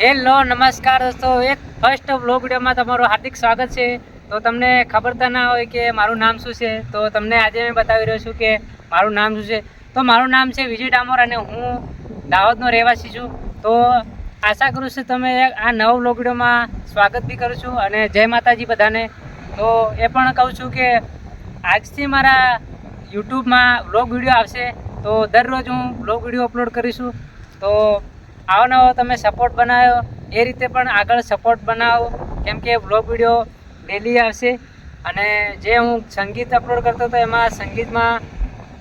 Hello, નમસ્કાર દોસ્તો. એક ફર્સ્ટ વ્લોગ વિડીયોમાં તમારું હાર્દિક સ્વાગત છે. તો તમને ખબર તો ના હોય કે મારું નામ શું છે? તો તમને આજે મેં બતાવી રહ્યો છું કે મારું નામ શું છે? તો મારું નામ છે વિજય ડામોર અને હું દાહોદનો રહેવાસી છું. તો આશા કરું છું તમે આ નવ વ્લોગ વિડીયોમાં સ્વાગત બી કરું છું અને જય માતાજી બધાને. તો એ પણ કહું છું કે આજથી મારા યુટ્યુબમાં વ્લોગ વીડિયો આવશે. તો દરરોજ હું વ્લોગ વીડિયો અપલોડ કરીશું. તો આવો નવો તમે સપોર્ટ બનાવ્યો એ રીતે પણ આગળ સપોર્ટ બનાવો. કેમ કે વ્લોગ વીડિયો ડેલી આવશે. અને જે હું સંગીત અપલોડ કરતો હતો, એમાં સંગીતમાં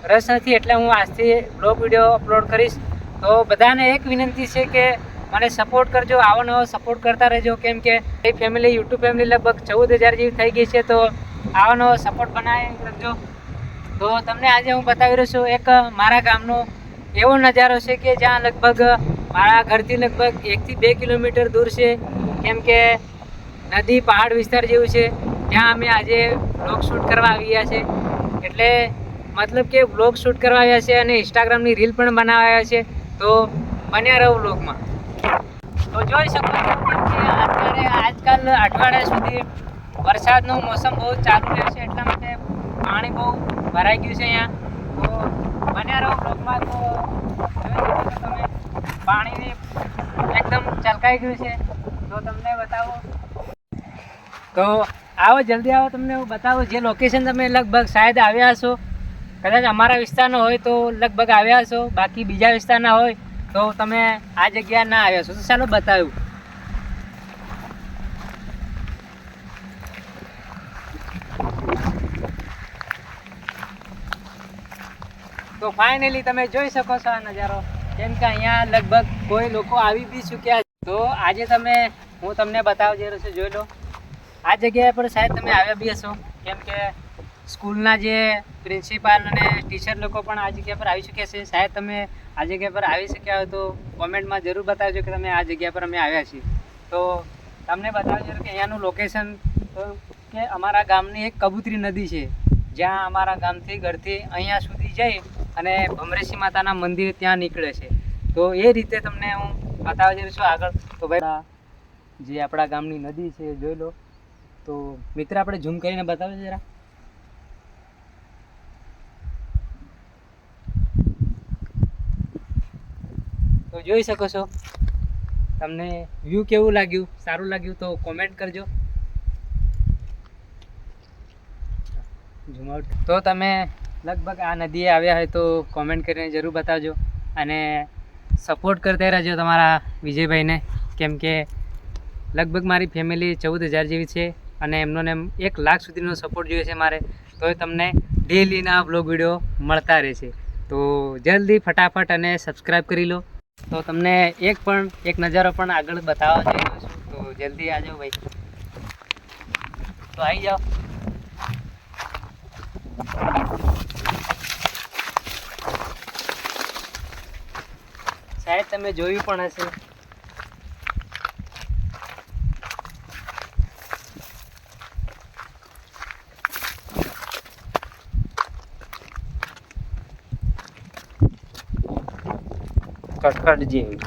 રસ નથી, એટલે હું આજથી વ્લોગ વીડિયો અપલોડ કરીશ. તો બધાને એક વિનંતી છે કે મને સપોર્ટ કરજો, આવો નવો સપોર્ટ કરતા રહેજો. કેમ કે એ ફેમિલી યુટ્યુબ ફેમિલી લગભગ ચૌદ હજાર જેવી થઈ ગઈ છે, તો આવો નવો સપોર્ટ બનાવી રાખજો. તો તમને આજે હું બતાવી રહ્યો છું, એક મારા ગામનો એવો નજારો છે કે જ્યાં લગભગ મારા ઘરથી લગભગ એકથી બે કિલોમીટર દૂર છે. કેમ કે નદી, પહાડ વિસ્તાર જેવું છે. ત્યાં અમે આજે બ્લોગ શૂટ કરવા આવ્યા છે. એટલે મતલબ કે બ્લોગ શૂટ કરવા આવ્યા છે અને ઇન્સ્ટાગ્રામની રીલ પણ બનાવ્યા છે. તો બન્યા રહો બ્લોગમાં તો જોઈ શકો છો કે અત્યારે આજકાલ અઠવાડિયા સુધી વરસાદનું મોસમ બહુ ચાલુ રહે છે. એટલા માટે પાણી બહુ ભરાઈ ગયું છે અહીંયા. તો બન્યા રહો તો તમે. પાણીની એકદમ ચલકાઈ ગયું છે. તો તમને બતાવો. તો આવો જલ્દી આવો તમને હું બતાવું. જે લોકેશન તમે લગભગ શાયદ આવ્યા હશો, કદાચ અમારા વિસ્તારનો હોય તો લગભગ આવ્યા હશો. બાકી બીજા વિસ્તારના હોય તો તમે આ જગ્યા ના આવ્યા છો તો ચાલો બતાવ્યું તો ફાઇનલી તમે જોઈ શકો છો આ નજારો. કેમ કે અહીંયા લગભગ કોઈ લોકો આવી બી ચૂક્યા છે. તો આજે તમે, હું તમને બતાવવા જઈ રહ્યો છું, જોઈ લો. આ જગ્યાએ પર શાયદ તમે આવ્યા બી હશો. કેમ કે સ્કૂલના જે પ્રિન્સિપાલ અને ટીચર લોકો પણ આ જગ્યા પર આવી ચૂક્યા છે. શાયદ તમે આ જગ્યા પર આવી શક્યા હોય તો કોમેન્ટમાં જરૂર બતાવજો કે તમે આ જગ્યા પર અમે આવ્યા છીએ. તો તમને બતાવજો કે અહીંયાનું લોકેશન કે અમારા ગામની એક કબૂતરી નદી છે. જ્યાં અમારા ગામથી ઘરથી અહીંયા સુધી જઈ અને ભમરેશી માતાના મંદિર ત્યાં નીકળે છે. તો એ રીતે તમને હું બતાવી છું આગળ. તો ભાઈ, જે આપણા ગામની નદી છે, એ જોઈ લો. તો મિત્ર, આપણે ઝૂમ કરીને બતાવજો જરા. તો જોઈ શકો છો. તમને વ્યૂ કેવું લાગ્યું? સારું લાગ્યું તો કોમેન્ટ કરજો. તો તમે લગભગ આ નદીએ આવ્યા હોય તો કોમેન્ટ કરીને જરૂર બતાવજો. અને સપોર્ટ કરતા રહેજો તમારા વિજયભાઈને. કેમ કે લગભગ મારી ફેમિલી ચૌદ હજાર જેવી છે અને એમનો ને એક લાખ સુધીનો સપોર્ટ જોઈએ છે મારે. તો તમને ડેલીના બ્લોગ વીડિયો મળતા રહેશે તો જલ્દી ફટાફટ અને સબસ્ક્રાઈબ કરી લો. તો તમને એક પણ, એક નજારો પણ આગળ બતાવવા જઈ રહ્યો છું. તો જલ્દી આવજો ભાઈ. તો આવી જાઓ. શાયદ તમે જોયું પણ હશે. કટકટ જેવી.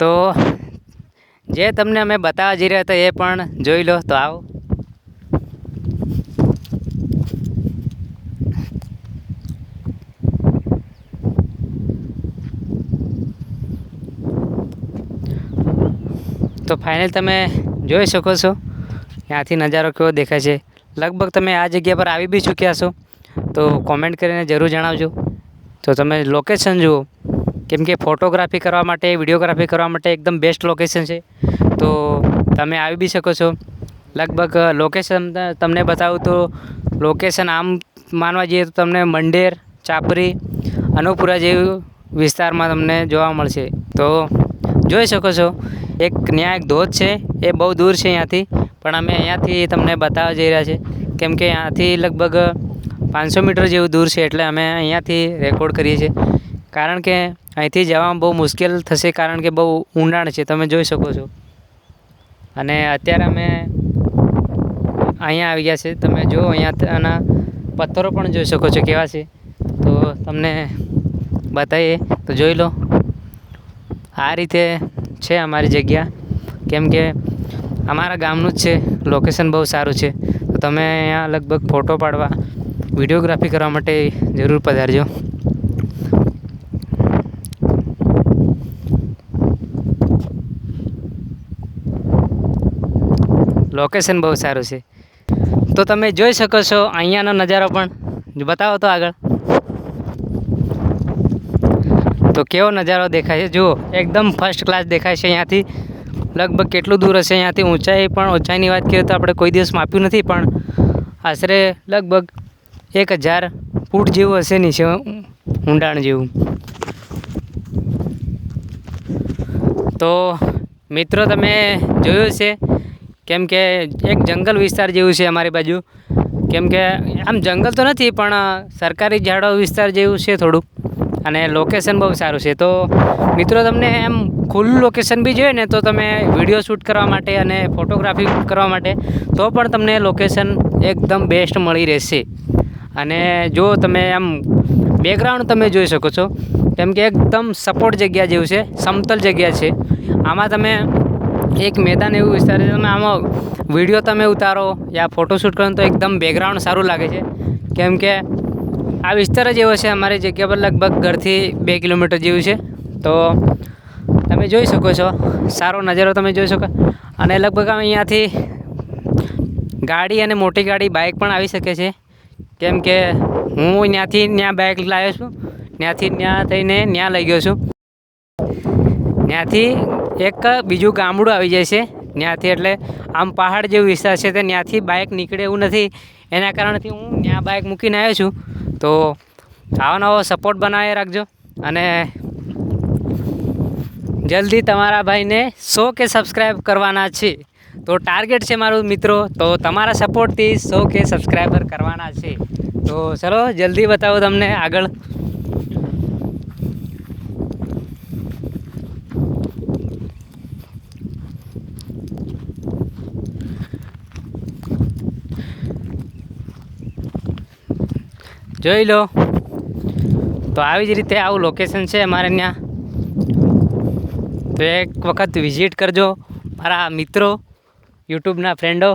તો જે તમને અમે બતાવવા જઈ રહ્યા હતા એ પણ જોઈ લો, તો આવો. તો ફાઇનલ તમે જોઈ શકો છો, ત્યાંથી નજારો કેવો દેખાય છે. લગભગ તમે આ જગ્યા પર આવી બી ચૂક્યા છો તો કોમેન્ટ કરીને જરૂર જણાવજો. તો તમે લોકેશન જુઓ. કેમ કે ફોટોગ્રાફી કરવા માટે, વિડીયોગ્રાફી કરવા માટે એકદમ બેસ્ટ લોકેશન છે. તો તમે આવી બી શકો છો. લગભગ લોકેશન તમને બતાવું તો લોકેશન આમ માનવા જઈએ તો તમને મંડેર, ચાપરી, અનુપુરા જેવું વિસ્તારમાં તમને જોવા મળશે. તો જોઈ શકો છો, એક ત્યાં એક ધોધ છે, એ બહુ દૂર છે અહીંયાથી પણ અમે અહીંયાથી તમને બતાવવા જઈ રહ્યા છે. કેમ કે અહીંયાથી લગભગ પાંચસો મીટર જેવું દૂર છે એટલે અમે અહીંયાથી રેકોર્ડ કરીએ છીએ. કારણ કે અહીંથી જવામાં બહુ મુશ્કેલ થશે કારણ કે બહુ ઊંડાણ છે, તમે જોઈ શકો છો. અને અત્યારે અમે અહીંયા આવી ગયા છે, તમે જો અહીંયા આના પથ્થરો પણ જોઈ શકો છો કેવા છે. તો તમને બતાવીએ તો જોઈ લો. આ રીતે છે અમારી જગ્યા. કેમ કે અમારા ગામનું જ છે લોકેશન બહુ સારું છે. તો તમે અહીંયા લગભગ ફોટો પાડવા વિડીયોગ્રાફી કરવા માટે જરૂર પધારજો. લોકેશન બહુ સારું છે. તો તમે જોઈ શકો છો અહીંયાનો નજારો પણ. બતાવો તો આગળ. તો કેવો નજારો દેખાય છે? જુઓ, એકદમ ફર્સ્ટ ક્લાસ દેખાય છે અહીંયાથી. લગભગ કેટલું દૂર હશે અહીંયાથી? ઊંચાઈ પણ ઊંચાઈની વાત કરીએ તો આપણે કોઈ દિવસ માપ્યું નથી, પણ આશરે લગભગ એક હજાર ફૂટ જેવું હશે નીચે ઊંડાણ જેવું. તો મિત્રો, તમે જોયું છે કેમ કે એક જંગલ વિસ્તાર જેવું છે અમારી બાજુ. કેમ કે આમ જંગલ તો નથી, પણ સરકારી ઝાડો વિસ્તાર જેવું છે થોડુંક. અને લોકેશન બહુ સારું છે. તો, મિત્રો, તમને એમ ખુલ્લું લોકેશન બી જોઈએ ને, તો તમે વીડિયો શૂટ કરવા માટે અને ફોટોગ્રાફી કરવા માટે, તો પણ તમને લોકેશન એકદમ બેસ્ટ મળી રહેશે. અને જો તમે આમ બેકગ્રાઉન્ડ તમે જોઈ શકો છો, કેમ કે એકદમ સપોર્ટ જગ્યા જેવું છે, સમતલ જગ્યા છે. આમાં તમે એક મેદાન એવું વિસ્તાર છે તમે આમાં વીડિયો તમે ઉતારો યા ફોટોશૂટ કરો તો એકદમ બેકગ્રાઉન્ડ સારું લાગે છે. કેમ કે આ વિસ્તાર જ એવો છે, અમારી જગ્યા પર લગભગ ઘરથી બે કિલોમીટર જેવું છે. તો તમે જોઈ શકો છો, સારો નજારો તમે જોઈ શકો. અને લગભગ અમે અહીંયાથી ગાડી અને મોટી ગાડી બાઇક પણ આવી શકે છે. કેમ કે હું ત્યાંથી ત્યાં બાઇક લાવ્યો છું, ત્યાંથી ત્યાં થઈને ત્યાં લઈ ગયો છું. ત્યાંથી એક બીજું ગામડું આવી જાય છે. ત્યાંથી એટલે આમ પહાડ જેવું વિસ્તાર છે, તે ત્યાંથી બાઇક નીકળે એવું નથી. એના કારણથી હું ત્યાં બાઇક મૂકીને આવ્યો છું. તો આવો નવો સપોર્ટ બનાવી રાખજો. અને જલ્દી તમારા ભાઈને સો કે સબસ્ક્રાઈબ કરવાના છે. તો ટાર્ગેટ છે મારું મિત્રો, તો તમારા સપોર્ટથી સો કે સબસ્ક્રાઈબર કરવાના છે. તો ચલો, જલ્દી બતાવો તમને આગળ. જોઈ લો. તો આવી જ રીતે આવું લોકેશન છે અમારે ત્યાં. તો એક વખત વિઝિટ કરજો મારા મિત્રો યુટ્યુબના ફ્રેન્ડો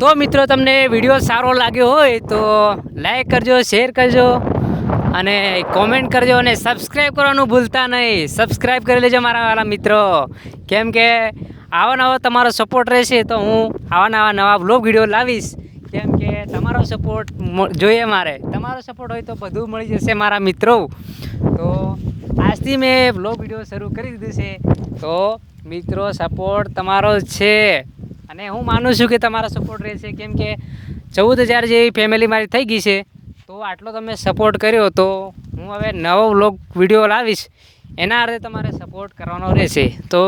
તો મિત્રો તમને વીડિયો સારો લાગ્યો હોય તો લાઈક કરજો શેર કરજો અને કોમેન્ટ કરજો અને સબસ્ક્રાઈબ કરવાનું ભૂલતા નહીં. સબસ્ક્રાઈબ કરી લેજો મારા વાળા મિત્રો. કેમ કે આવા નવા તમારો સપોર્ટ રહેશે તો હું આવા નવા નવા બ્લોગ વીડિયો લાવીશ. કેમ કે તમારો સપોર્ટ જોઈએ મારે. તમારો સપોર્ટ હોય તો બધું મળી જશે મારા મિત્રો. તો આજથી મેં બ્લોગ વીડિયો શરૂ કરી દીધું છે. તો મિત્રો સપોર્ટ તમારો છે. અને હું માનું છું કે તમારો સપોર્ટ રહેશે. કેમ કે ચૌદ હજાર જેવી ફેમિલી મારી થઈ ગઈ છે. તો આટલો તમે સપોર્ટ કર્યો તો હું હવે નવો બ્લોગ વીડિયો લાવીશ. એના અર્થે તમારે સપોર્ટ કરવાનો રહેશે. તો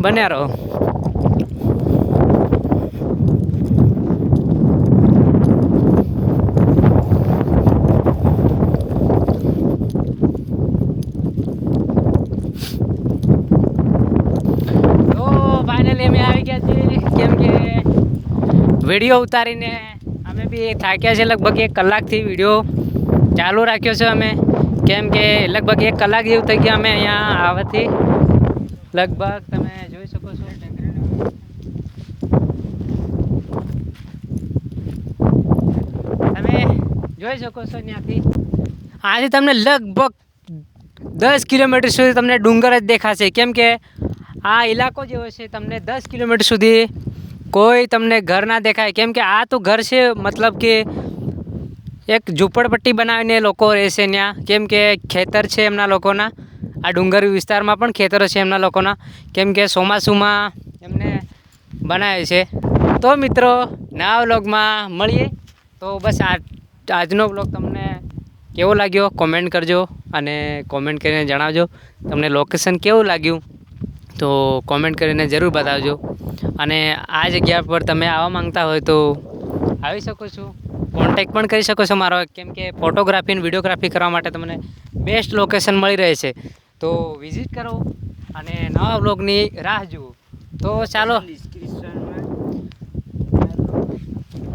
બન્યા રહો. વીડિયો ઉતારીને અમે બી થાક્યા છે લગભગ એક કલાકથી વીડિયો ચાલુ રાખ્યો છે અમે. કેમ કે લગભગ એક કલાક જેવું થઈ ગયા અમે અહીંયા આવવાથી. લગભગ તમે જોઈ શકો છો. તમે જોઈ શકો છો ત્યાંથી. આથી તમને લગભગ દસ કિલોમીટર સુધી તમને ડુંગર જ દેખાશે. કેમ કે આ ઇલાકો જેવો છે, તમને દસ કિલોમીટર સુધી કોઈ તમને ઘર ના દેખાય. કેમ કે આ તો ઘર છે, મતલબ કે એક ઝૂંપડપટ્ટી બનાવીને લોકો રહેશે ત્યાં કેમ કે ખેતર છે એમના લોકોના. આ ડુંગર વિસ્તારમાં પણ ખેતરો છે એમના લોકોના. કેમ કે ચોમાસુમાં એમને બનાવે છે. તો મિત્રો, નવા વ્લોગમાં મળીએ. તો બસ આ, આજનો વ્લોગ તમને કેવો લાગ્યો કોમેન્ટ કરજો અને કોમેન્ટ કરીને જણાવજો તમને લોકેશન કેવું લાગ્યું. તો કોમેન્ટ કરીને જરૂર બતાવજો. અને આ જગ્યા પર તમે આવવા માંગતા હોય તો આવી શકો છો. કોન્ટેક પણ કરી શકો છો મારો કેમ કે ફોટોગ્રાફી અને વિડીયોગ્રાફી કરવા માટે તમને બેસ્ટ લોકેશન મળી રહે છે. તો વિઝિટ કરો અને નવા વ્લોગની રાહ જુઓ. તો ચાલો.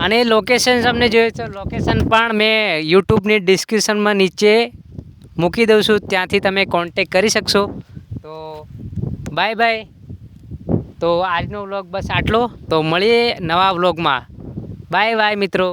અને લોકેશન તમને જોઈએ તો લોકેશન પણ મેં યુટ્યુબની ડિસ્ક્રિપ્શનમાં નીચે મૂકી દઉં છું. ત્યાંથી તમે કોન્ટેક કરી શકશો. તો બાય બાય તો આજનો વ્લોગ બસ આટલો. તો મળીએ નવા વ્લોગમાં બાય બાય મિત્રો.